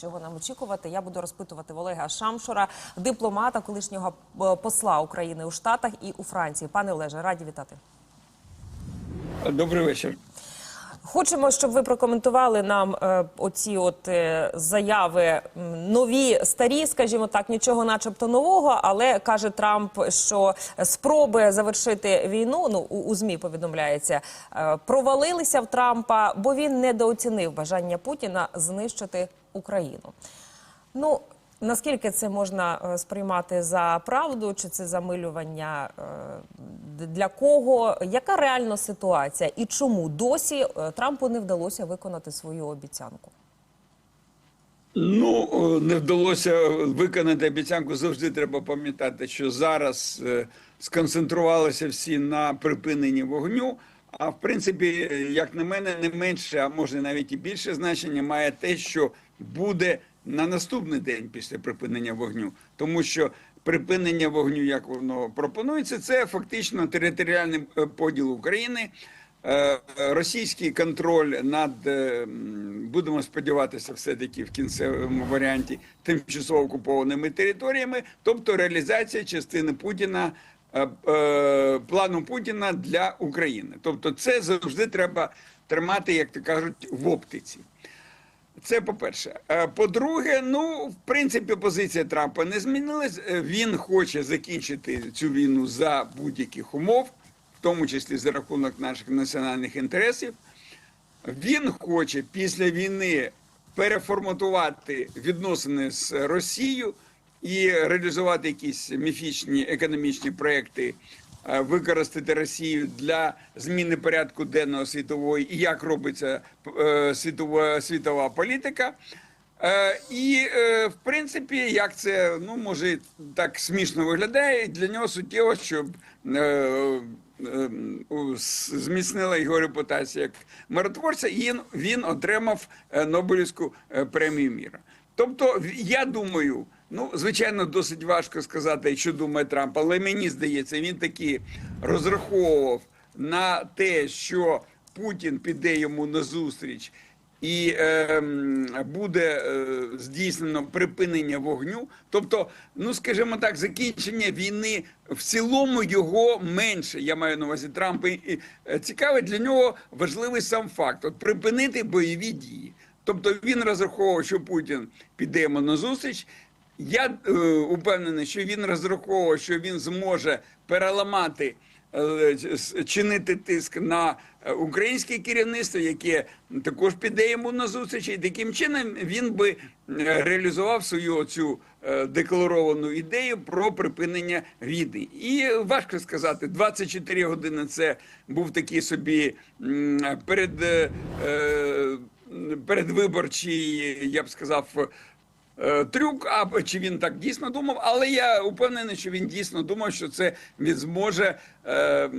чого нам очікувати. Я буду розпитувати в Олега Шамшура, дипломата, колишнього е, посла України у Штатах і у Франції. Пане Олеже, раді вітати. Добрий вечір. Хочемо, щоб ви прокоментували нам е, оці от е, заяви нові, старі, скажімо так, нічого, начебто нового. Але каже Трамп, що спроби завершити війну, ну у, у змі повідомляється, е, провалилися в Трампа, бо він недооцінив бажання Путіна знищити Україну. Ну наскільки це можна е, сприймати за правду, чи це замилювання е, для кого? Яка реальна ситуація і чому досі е, Трампу не вдалося виконати свою обіцянку? Ну не вдалося виконати обіцянку. Завжди треба пам'ятати, що зараз сконцентрувалися всі на припиненні вогню. А в принципі, як на мене, не менше, а може навіть і більше значення має те, що буде на наступний день після припинення вогню, тому що припинення вогню, як воно пропонується, це фактично територіальний е, поділ України. Е, Російський контроль над е, будемо сподіватися, все таки в кінцевому варіанті тимчасово окупованими територіями, тобто реалізація частини Путіна. е, е, Плану Путіна для України, тобто це завжди треба тримати, як то кажуть, в оптиці. Це по-перше. Е, По-друге, ну, в принципі, позиція Трампа не змінилась. Е, Він хоче закінчити цю війну за будь-яких умов, в тому числі за рахунок наших національних інтересів. Він хоче після війни переформатувати відносини з Росією і реалізувати якісь міфічні економічні проекти, використати Росію для зміни порядку денного світової і як робиться е, світова світова політика. Е, І е, в принципі, як це ну може так смішно виглядає, для нього суттєво, щоб е, е, зміцнила його репутація як миротворця, і він, отримав е, Нобелівську е, премію міра. Тобто, я думаю, ну звичайно, досить важко сказати, що думає Трамп, але мені здається, він таки розраховував на те, що Путін піде йому на зустріч і е, буде е, здійснено припинення вогню. Тобто, ну скажімо так, закінчення війни в цілому його менше. Я маю на увазі Трампа. Е, цікавий для нього важливий сам факт: от припинити бойові дії. Тобто він розраховував, що Путін піде йому на зустріч. Я е, упевнений, що він розраховував, що він зможе переламати е, чинити тиск на е, українське керівництво, яке також піде йому на зустріч, і таким чином він би е, реалізував свою цю декларовану ідею про припинення війни. І важко сказати, 24 години це був такий собі перед. е, е, Передвиборчий, я б сказав, е, трюк, а чи він так дійсно думав, але я упевнений, що він дійсно думав, що це він зможе е, е,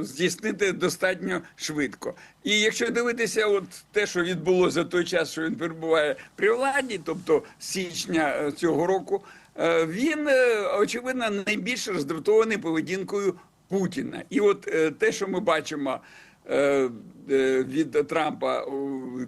здійснити достатньо швидко. І якщо дивитися, от те, що відбулося за той час, що він перебуває при владі, тобто січня е, цього року, е, він е, очевидно найбільш роздратований поведінкою Путіна. І от е, те, що ми бачимо. Е, е, Від Трампа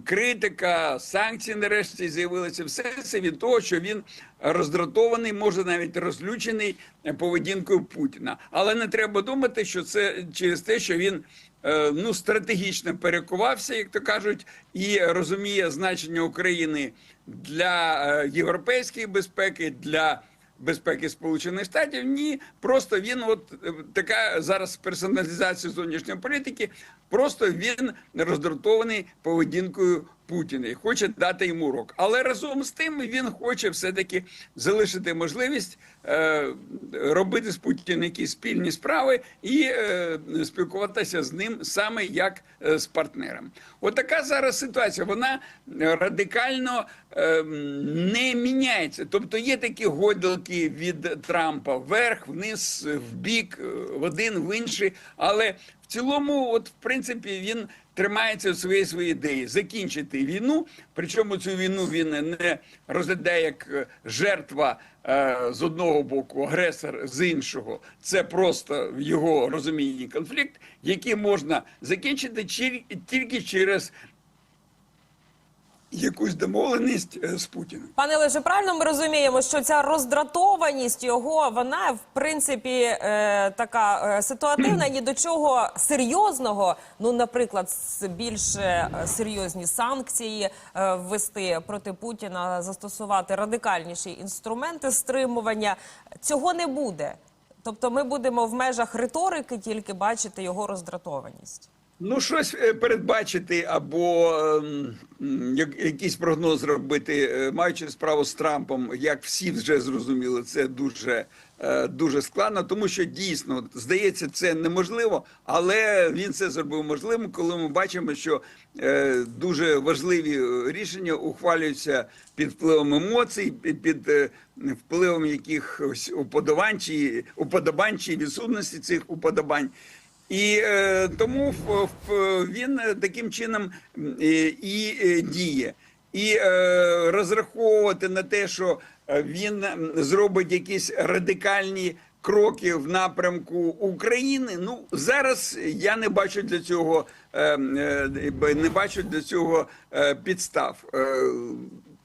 критика, санкції нарешті з'явилися. Все це від того, що він роздратований, може навіть розлючений поведінкою Путіна. Але не треба думати, що це через те, що він е, ну стратегічно перекувався, як то кажуть, і розуміє значення України для європейської безпеки, для безпеки Сполучених Штатів. Ні, просто він, от е, така зараз персоналізація зовнішньої політики. Просто він роздратований поведінкою Путіна і хоче дати йому урок. Але разом з тим він хоче все-таки залишити можливість е, робити з Путіним якісь спільні справи і е, спілкуватися з ним саме як е, з партнером. От така зараз ситуація. Вона радикально е, не міняється. Тобто є такі гойдалки від Трампа вверх, вниз, в бік, е, в один, в інший, але в цілому, от в принципі, він тримається своєї своєї ідеї закінчити війну. Причому цю війну він не розглядає як е, жертва е, з одного боку, агресор з іншого. Це просто в його розумінні конфлікт, який можна закінчити тільки через якусь домовленість е, з Путіним. Пане Леже, правильно ми розуміємо, що ця роздратованість його, вона в принципі е, така е, ситуативна, ні до чого серйозного. Ну, наприклад, с- більш е, серйозні санкції е, ввести проти Путіна, застосувати радикальніші інструменти стримування. Цього не буде. Тобто, ми будемо в межах риторики тільки бачити його роздратованість. Ну, щось е, передбачити або ем, якийсь прогноз робити, е, маючи справу з Трампом, як всі вже зрозуміли, це дуже, е, дуже складно, тому що дійсно здається, це неможливо, але він це зробив можливим, коли ми бачимо, що дуже важливі рішення ухвалюються під впливом емоцій, під, впливом якихось уподобань чи уподобань чи відсутності цих уподобань. І е, тому в, в, він е, таким чином е, і е, діє. І е, розраховувати на те, що він зробить якісь радикальні кроки в напрямку України. Ну зараз я не бачу для цього е, е, не бачу для цього підстав.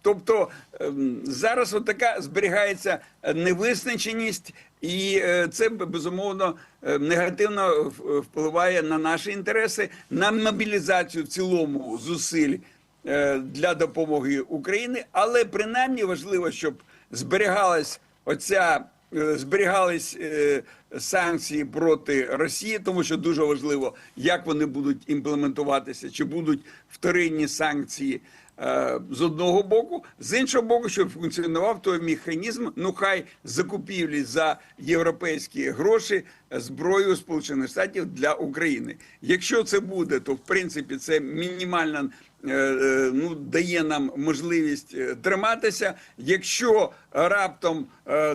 Е, Тобто ем, зараз от така зберігається невизначеність, і е, це безумовно е, негативно впливає на наші інтереси, на мобілізацію в цілому зусиль е, для допомоги Україні. Але принаймні важливо, щоб зберігалась оця. Е, Зберігались е, санкції проти Росії, тому що дуже важливо, як вони будуть імплементуватися, чи будуть вторинні санкції е, з одного боку, з іншого боку, щоб функціонував той механізм, ну хай закупівлі за європейські гроші зброю Сполучених Штатів для України. Якщо це буде, то в принципі це мінімальна. Е, е, Ну, дає нам можливість е, триматися. Якщо раптом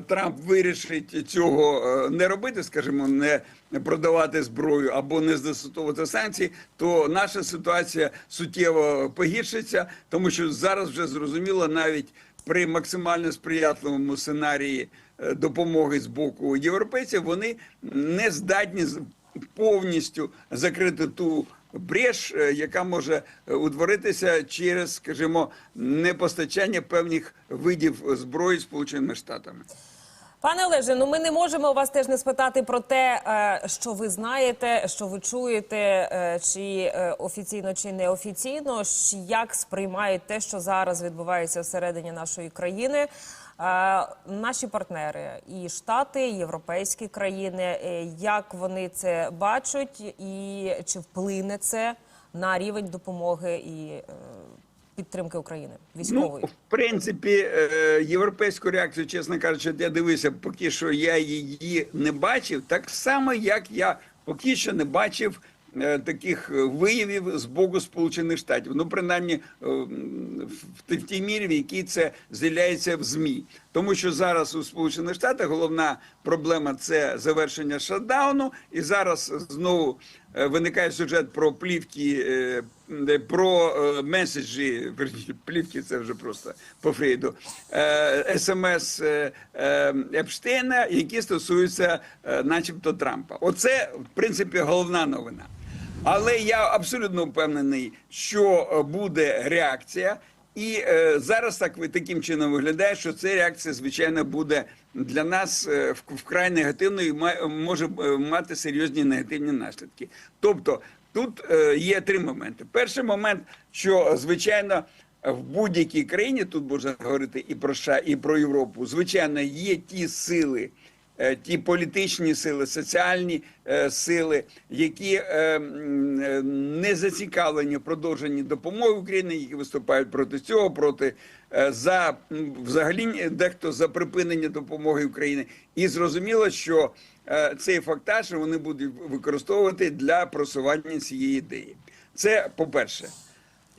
Трамп вирішить цього не робити, скажімо, не продавати зброю або не застосовувати санкції, то наша ситуація суттєво погіршиться, тому що зараз вже зрозуміло навіть при максимально сприятливому сценарії допомоги з боку європейців, вони не здатні повністю закрити ту бреш, е, яка може е, утворитися через, скажімо, непостачання певних видів зброї Сполученими Штатами. Пане Олеже, ну ми не можемо вас теж не спитати про те, е, що ви знаєте, що ви чуєте, чи офіційно чи неофіційно, як сприймають те, що зараз відбувається всередині нашої країни. Е, Наші партнери і штати, і європейські країни, е, як вони це бачать, і чи вплине це на рівень допомоги і е, підтримки України військової? Ну, в принципі, європейську реакцію, чесно кажучи, я дивився, поки що я її не бачив. Так само, як я поки що не бачив таких виявів з боку Сполучених Штатів. Ну, принаймні, в, тій мірі, в якій це з'являється в ЗМІ. Тому що зараз у Сполучених Штатах головна проблема це завершення шатдауну, і зараз знову е, виникає сюжет про плівки, е, про е, меседжі, плівки це вже просто по Фрейду, смс Епштейна, які стосуються начебто Трампа. Оце, в принципі, головна новина. Але я абсолютно впевнений, що е, буде реакція. І е, зараз так ви таким чином виглядає, що ця реакція, звичайно, буде для нас е, вкрай негативною і ма- може е, мати серйозні негативні наслідки. Тобто тут е, є три моменти. Перший момент, що звичайно в будь-якій країні тут можна говорити і про США, і про Європу. Звичайно, є ті сили. Е, Ті політичні сили, соціальні е, сили, які е, не зацікавлені в продовженні допомоги Україні, які виступають проти цього, проти за взагалі дехто за припинення допомоги Україні. І зрозуміло, що цей фактаж вони будуть використовувати для просування цієї ідеї. Це по-перше.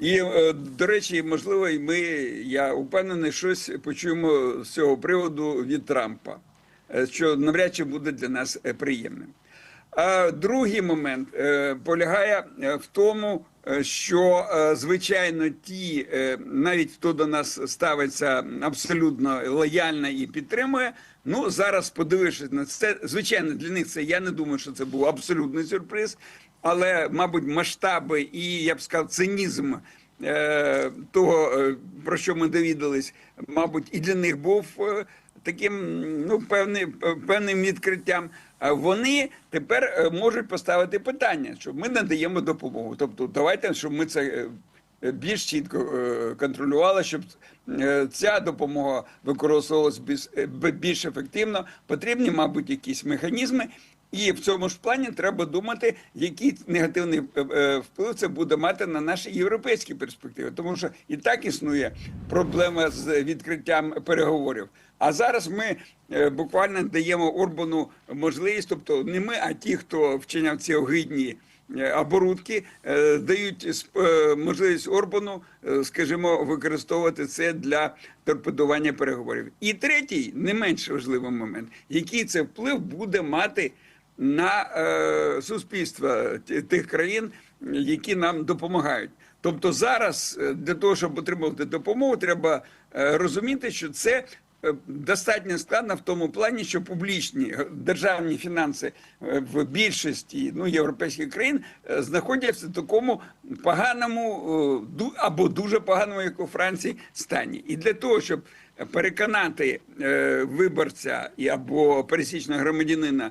І е, до речі, можливо, і ми, я впевнений, щось почуємо з цього приводу від Трампа, що навряд чи буде для нас е, приємним. А другий момент е, полягає е, в тому, е, що е, звичайно ті, е, навіть хто до нас ставиться абсолютно лояльно і підтримує. Ну зараз, подивившись на це, звичайно, для них це я не думаю, що це був абсолютний сюрприз, але, мабуть, масштаби і я б сказав, цинізм е, того, е, про що ми довідались, мабуть, і для них був е, таким ну, певним, певним відкриттям. Вони тепер е, можуть поставити питання, що ми надаємо допомогу. Тобто, давайте, щоб ми це е, більш чітко е, контролювали, щоб ця допомога використовувалась більш, більш ефективно. Потрібні, мабуть, якісь механізми. І в цьому ж плані треба думати, який негативний е, е, вплив це буде мати на наші європейські перспективи, тому що і так існує проблема з відкриттям переговорів. А зараз ми е, буквально даємо Орбану можливість, тобто не ми, а ті, хто вчиняв ці огидні оборудки, дають можливість Орбану, скажімо, використовувати це для торпедування переговорів. І третій, не менш важливий момент, який це вплив буде мати на е, суспільство ті- тих країн, які нам допомагають. Тобто зараз е, для того, щоб отримувати допомогу, треба е, розуміти, що це е, достатньо складно в тому плані, що публічні е, державні фінанси в більшості ну, європейських країн знаходяться в такому поганому або дуже поганому, як у Франції, стані. І для того, щоб переконати виборця або пересічного громадянина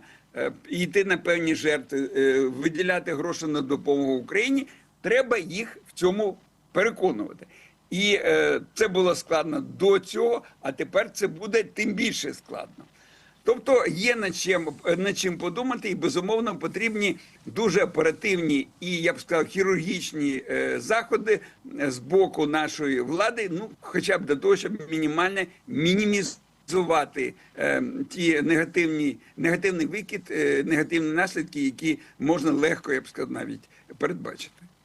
йти на певні жертви, е, виділяти гроші на допомогу Україні, треба їх в цьому переконувати. І е, це було складно до цього, а тепер це буде тим більше складно. Тобто є над чим, над чим подумати, і безумовно потрібні дуже оперативні і я б сказав хірургічні е, заходи е, з боку нашої влади, ну хоча б для того, щоб мінімально мінімізувати е, ті негативні негативний викид, е, негативні наслідки, які можна легко, я б сказав, навіть передбачити.